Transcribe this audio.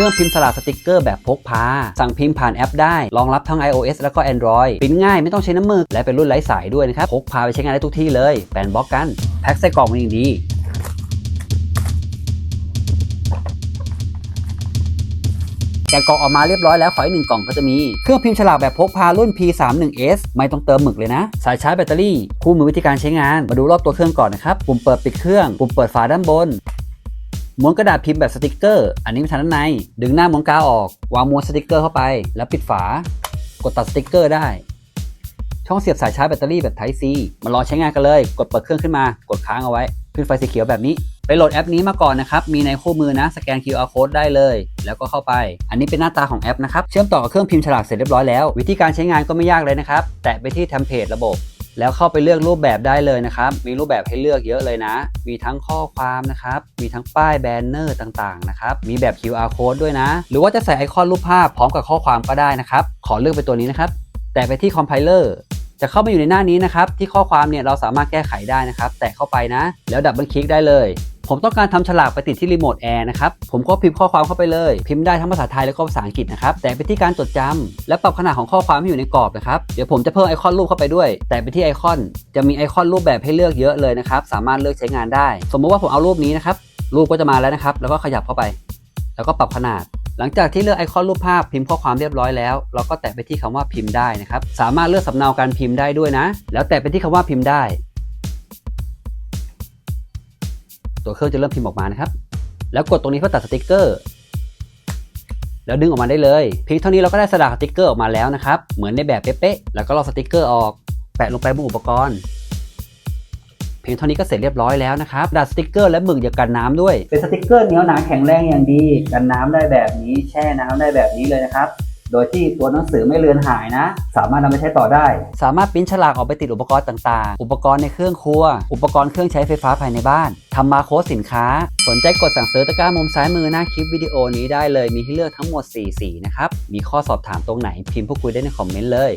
เครื่องพิมพ์สลากสติกเกอร์แบบพกพา สั่งพิมพ์ผ่านแอปได้รองรับทั้ง iOS แล้วก็ Android ปิ้นง่ายไม่ต้องใช้น้ำมือ และเป็นรุ่นไร้สายด้วยนะครับพกพาไปใช้งานได้ทุกที่เลยแปนบล็อกกันแพ็คใส่กล่องมาอย่างดีแกะกล่องออกมาเรียบร้อยแล้วขออีกหนึ่งกล่องก็จะมี เครื่องพิมพ์ฉลากแบบพกพารุ่น P31S ไม่ต้องเติมหมึกเลยนะ สายชาร์จแบตเตอรี่ คู่มือวิธีการใช้งาน มาดูรอบตัวเครื่องก่อนนะครับ ปุ่มเปิดปิดเครื่อง ปุ่มเปิดฝาด้านบน ม้วนกระดาษพิมพ์แบบสติกเกอร์ อันนี้เป็นทางด้านใน ดึงหน้าม้วนกาวออก วางม้วนสติกเกอร์เข้าไป แล้วปิดฝา กดตัดสติกเกอร์ได้ ช่องเสียบสายชาร์จแบตเตอรี่แบบ Type C มาลองใช้งานกันเลย กดเปิดเครื่องขึ้นมา กดค้างเอาไว้ ขึ้นไฟสีเขียวแบบนี้ ไปโหลดแอปนี้มาก่อนนะครับ มีในคู่มือนะ สแกน QR code ได้เลย แล้วก็เข้าไป อันนี้เป็นหน้าตาของแอปนะครับ เชื่อมต่อกับเครื่องพิมพ์ฉลากเสร็จเรียบร้อยแล้ว วิธีการใช้งานก็ไม่ยากเลยนะครับ แตะไปที่เทมเพลตระบบ แล้วเข้าไปเลือกรูปแบบได้เลยนะครับ มีรูปแบบให้เลือกเยอะเลยนะ มีทั้งข้อความนะครับ มีทั้งป้ายแบนเนอร์ต่างๆนะครับ มีแบบ QR code ด้วยนะ หรือว่าจะใส่ไอคอนรูปภาพพร้อมกับข้อความก็ได้นะครับ ขอเลือกไปตัวนี้นะครับ แตะไปที่คอมไพเลอร์จะเข้ามาอยู่ในหน้านี้นะครับ ที่ข้อความเนี่ยเราสามารถแก้ไขได้นะครับ แตะเข้าไปนะ แล้วดับเบิลคลิกได้เลย ผมต้องการทำฉลากไปติดที่รีโมทแอร์นะครับ ผมก็พิมพ์ข้อความเข้าไปเลย พิมพ์ได้ทั้งภาษาไทยแล้วก็ภาษาอังกฤษนะครับ แตะไปที่การจดจำและปรับขนาดของข้อความให้อยู่ในกรอบนะครับ เดี๋ยวผมจะเพิ่มไอคอนรูปเข้าไปด้วย แตะไปที่ไอคอนจะมีไอคอนรูปแบบให้เลือกเยอะเลยนะครับ สามารถเลือกใช้งานได้ สมมติว่าผมเอารูปนี้นะครับ รูปก็จะมาแล้วนะครับ แล้วก็ขยับเข้าไป แล้วก็ปรับขนาดหลังจากที่เลือกไอคอนรูปภาพพิมพ์ข้อความเรียบร้อยแล้ว เราก็แตะไปที่คำว่าพิมพ์ได้นะครับ สามารถเลือกสำเนาการพิมพ์ได้ด้วยนะ แล้วแตะไปที่คำว่าพิมพ์ได้ ตัวเครื่องจะเริ่มพิมพ์ออกมานะครับ แล้วกดตรงนี้เพื่อตัดสติกเกอร์ แล้วดึงออกมาได้เลยเพียงเท่านี้เราก็ได้สลักสติกเกอร์ออกมาแล้วนะครับ เหมือนในแบบเป๊ะๆ แล้วก็ลอกสติกเกอร์ออก แปะลงไปบนอุปกรณ์ เพียงเท่านี้ก็เสร็จเรียบร้อยแล้วนะครับดัดสติกเกอร์และหมึกอย่ากันน้ำด้วย เป็นสติกเกอร์เหนียวหนาแข็งแรงอย่างดี กันน้ำได้แบบนี้ แช่น้ำได้แบบนี้เลยนะครับ โดยที่ตัวหนังสือไม่เลือนหายนะ สามารถนำไปใช้ต่อได้ สามารถปริ้นฉลากออกไปติดอุปกรณ์ต่างๆ อุปกรณ์ในเครื่องครัว อุปกรณ์เครื่องใช้ไฟฟ้าภายในบ้านทำมาโค้ดสินค้า สนใจกดสั่งซื้อตะกร้ามุมซ้ายมือหน้าคลิปวิดีโอนี้ได้เลยมีให้เลือกทั้งหมด4สีนะครับ มีข้อสอบถามตรงไหนพิมพ์พูดคุยได้ในคอมเมนต์เลย